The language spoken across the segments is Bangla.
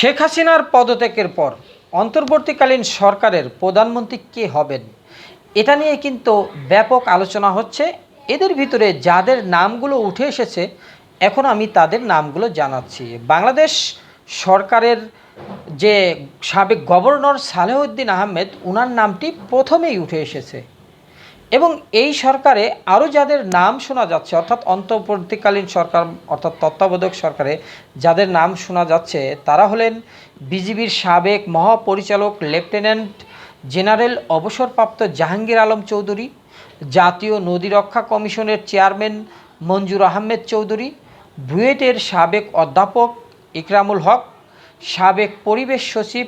শেখ হাসিনার পদত্যাগের পর অন্তর্বর্তীকালীন সরকারের প্রধানমন্ত্রী কে হবেন? এটা নিয়ে কিন্তু ব্যাপক আলোচনা হচ্ছে। এদের ভিতরে যাদের নামগুলো উঠে এসেছে, এখন আমি তাদের নামগুলো জানাচ্ছি। বাংলাদেশ সরকারের যে সাবেক গভর্নর সালেহউদ্দিন আহমেদ ওনার নামটি প্রথমেই উঠে এসেছে। এবং এই সরকারে আরও যাদের নাম শোনা যাচ্ছে, অর্থাৎ অন্তর্বর্তীকালীন সরকার, অর্থাৎ তত্ত্বাবধায়ক সরকারে যাদের নাম শোনা যাচ্ছে, তারা হলেন বিজিবির সাবেক মহাপরিচালক লেফটেন্যান্ট জেনারেল অবসরপ্রাপ্ত জাহাঙ্গীর আলম চৌধুরী, জাতীয় নদী রক্ষা কমিশনের চেয়ারম্যান মঞ্জুর আহমেদ চৌধুরী, বুয়েটের সাবেক অধ্যাপক ইকরামুল হক, সাবেক পরিবেশ সচিব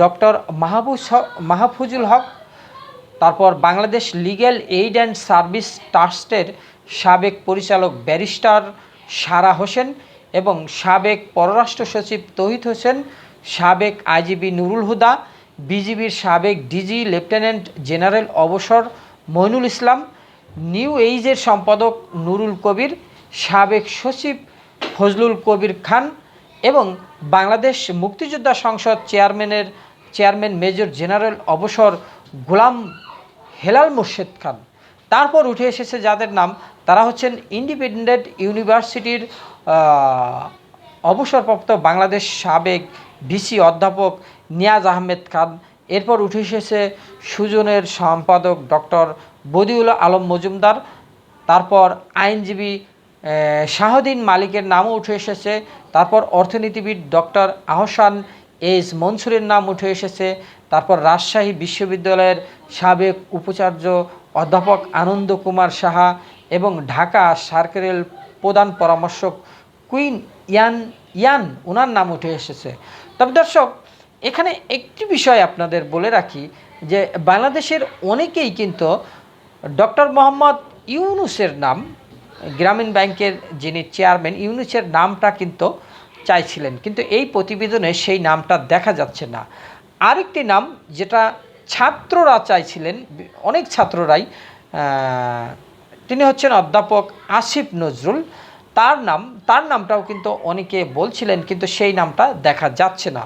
ডক্টর মাহবুজ মাহফুজুল হক তারপর Bangladesh legal aid and service ট্রাস্টের সাবেক পরিচালক ব্যারিস্টার সারা হোসেন এবং সাবেক পররাষ্ট্র সচিব তহিদ হোসেন, সাবেক আইজিবি নুরুল হুদা, বিজিবির সাবেক ডিজি লেফটেন্যান্ট জেনারেল অবসর মইনুল ইসলাম, নিউ এইজের সম্পাদক নুরুল কবির, সাবেক সচিব ফজলুল কবির খান এবং বাংলাদেশ মুক্তিযোদ্ধা সংসদ চেয়ারম্যানের চেয়ারম্যান মেজর জেনারেল অবসর গোলাম হেলাল মুর্শেদ খান। তারপর উঠে এসেছে যাদের নাম, তারা হচ্ছেন ইন্ডিপেন্ডেন্ট ইউনিভার্সিটির অবসরপ্রাপ্ত বাংলাদেশ সাবেক ভিসি অধ্যাপক নিয়াজ আহমেদ খান। এরপর উঠে এসেছে সুজনের সম্পাদক ডক্টর বদিউল আলম মজুমদার। তারপর আইনজীবী শাহদিন মালিকের নামও উঠে এসেছে। তারপর অর্থনীতিবিদ ডক্টর আহসান এইচ মনসুরের নাম উঠে এসেছে। তারপর রাজশাহী বিশ্ববিদ্যালয়ের সাবেক উপাচার্য অধ্যাপক আনন্দ কুমার সাহা এবং ঢাকা সার্কেলের প্রধান পরামর্শক কুইন ইয়ান ইয়ান ওনার নাম উঠে এসেছে। তবে দর্শক, এখানে একটি বিষয় আপনাদের বলে রাখি যে বাংলাদেশের অনেকেই কিন্তু ডক্টর মোহাম্মদ ইউনুসের নাম, গ্রামীণ ব্যাংকের যিনি চেয়ারম্যান, ইউনুসের নামটা কিন্তু চাইছিলেন। কিন্তু এই প্রতিবেদনে সেই নামটা দেখা যাচ্ছে না। আরেকটি নাম যেটা ছাত্ররা চাইছিলেন, অনেক ছাত্ররাই তিনি হচ্ছেন অধ্যাপক আসিফ নজরুল। তার নাম, তার নামটাও কিন্তু অনেকে বলছিলেন, কিন্তু সেই নামটা দেখা যাচ্ছে না।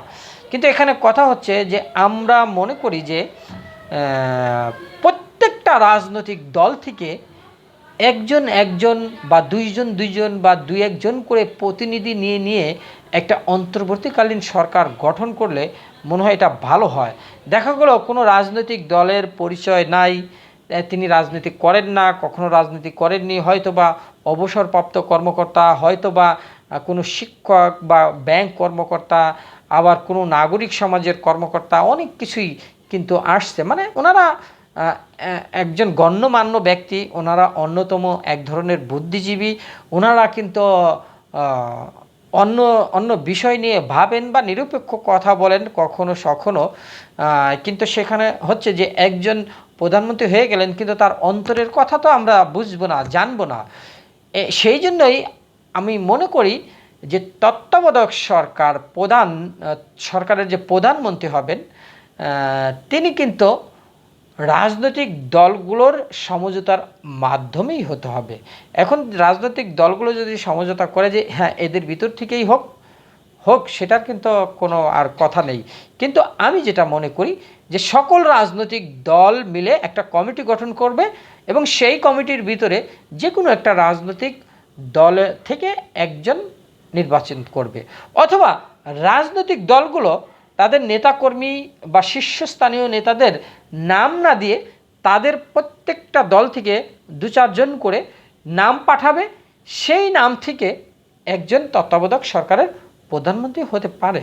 কিন্তু এখানে কথা হচ্ছে যে আমরা মনে করি যে প্রত্যেকটা রাজনৈতিক দল থেকে একজন একজন বা দুইজন দুইজন বা দুই একজন করে প্রতিনিধি নিয়ে নিয়ে একটা অন্তর্বর্তীকালীন সরকার গঠন করলে মনে হয় এটা ভালো হয়। দেখা গেল কোনো রাজনৈতিক দলের পরিচয় নাই তিনি রাজনীতি করেন না, কখনো রাজনীতি করেননি হয়তো বা অবসরপ্রাপ্ত কর্মকর্তা হয়তো বা কোনো শিক্ষক বা ব্যাংক কর্মকর্তা, আবার কোনো নাগরিক সমাজের কর্মকর্তা, অনেক কিছুই কিন্তু আসছে। মানে ওনারা একজন গণ্যমান্য ব্যক্তি, ওনারা অন্যতম এক ধরনের বুদ্ধিজীবী, ওনারা কিন্তু অন্য অন্য বিষয় নিয়ে ভাবেন বা নিরপেক্ষ কথা বলেন কখনো, সখনো কিন্তু সেখানে হচ্ছে যে একজন প্রধানমন্ত্রী হয়ে গেলেন, কিন্তু তার অন্তরের কথা তো আমরা বুঝব না, জানব না। সেই জন্যই আমি মনে করি যে তত্ত্বাবধায়ক সরকার প্রধান সরকারের যে প্রধানমন্ত্রী হবেন তিনি কিন্তু রাজনৈতিক দলগুলোর সমঝোতার মাধ্যমেই হতে হবে। এখন রাজনৈতিক দলগুলো যদি সমঝোতা করে যে হ্যাঁ এদের ভিতর থেকেই হোক হোক, সেটার কিন্তু কোনো আর কথা নেই। কিন্তু আমি যেটা মনে করি যে, সকল রাজনৈতিক দল মিলে একটা কমিটি গঠন করবে এবং সেই কমিটির ভিতরে যে কোনো একটা রাজনৈতিক দল থেকে একজন নির্বাচন করবে। অথবা রাজনৈতিক দলগুলো তাদের নেতাকর্মী বা শীর্ষস্থানীয় নেতাদের নাম না দিয়ে তাদের প্রত্যেকটা দল থেকে দু চারজন করে নাম পাঠাবে। সেই নাম থেকে একজন তত্ত্বাবধায়ক সরকারের প্রধানমন্ত্রী হতে পারে।